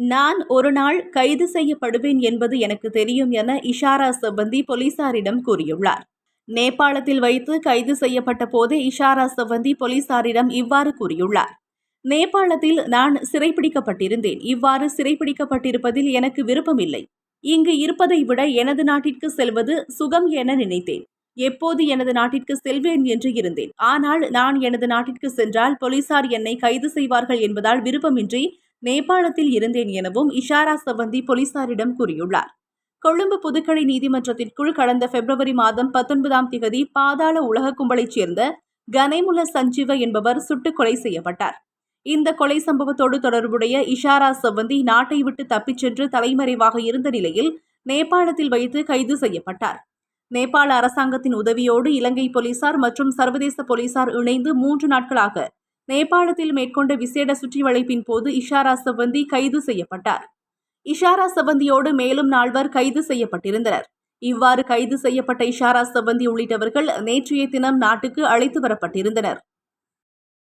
நான் ஒரு நாள் கைது செய்யப்படுவேன் என்பது எனக்கு தெரியும் என இஷாரா செவ்வந்தி போலீசாரிடம் கூறியுள்ளார். நேபாளத்தில் வைத்து கைது செய்யப்பட்ட போதே இஷாரா சவந்தி போலீசாரிடம் இவ்வாறு கூறியுள்ளார். நேபாளத்தில் நான் சிறைப்பிடிக்கப்பட்டிருந்தேன். இவ்வாறு சிறைப்பிடிக்கப்பட்டிருப்பதில் எனக்கு விருப்பமில்லை. இங்கு இருப்பதை விட எனது நாட்டிற்கு செல்வது சுகம் என நினைத்தேன். எப்போது எனது நாட்டிற்கு செல்வேன் என்று இருந்தேன். ஆனால் நான் எனது நாட்டிற்கு சென்றால் போலீசார் என்னை கைது செய்வார்கள் என்பதால் விருப்பமின்றி நேபாளத்தில் இருந்தேன் எனவும் இஷாரா சவந்தி போலீசாரிடம் கூறியுள்ளார். கொழும்பு புதுக்கடை நீதிமன்றத்திற்குள் கடந்த பிப்ரவரி மாதம் பத்தொன்பதாம் திகதி பாதாள உலக கும்பலைச் சேர்ந்த கனைமுல சஞ்சீவ என்பவர் சுட்டுக் கொலை செய்யப்பட்டார். இந்த கொலை சம்பவத்தோடு தொடர்புடைய இஷாரா சவந்தி நாட்டை விட்டு தப்பிச் சென்று தலைமறைவாக இருந்த நிலையில் நேபாளத்தில் வைத்து கைது செய்யப்பட்டார். நேபாள அரசாங்கத்தின் உதவியோடு இலங்கை போலீசார் மற்றும் சர்வதேச போலீசார் இணைந்து மூன்று நாட்களாக நேபாளத்தில் மேற்கொண்ட விசேட சுற்றிவளைப்பின் போது இஷாரா சவந்தி கைது செய்யப்பட்டார். இஷாரா சவந்தியோடு மேலும் நால்வர் கைது செய்யப்பட்டிருந்தனர். இவ்வாறு கைது செய்யப்பட்ட இஷாரா சவந்தி உள்ளிட்டவர்கள் நேற்றைய தினம் நாட்டுக்கு அழைத்து வரப்பட்டிருந்தனர்.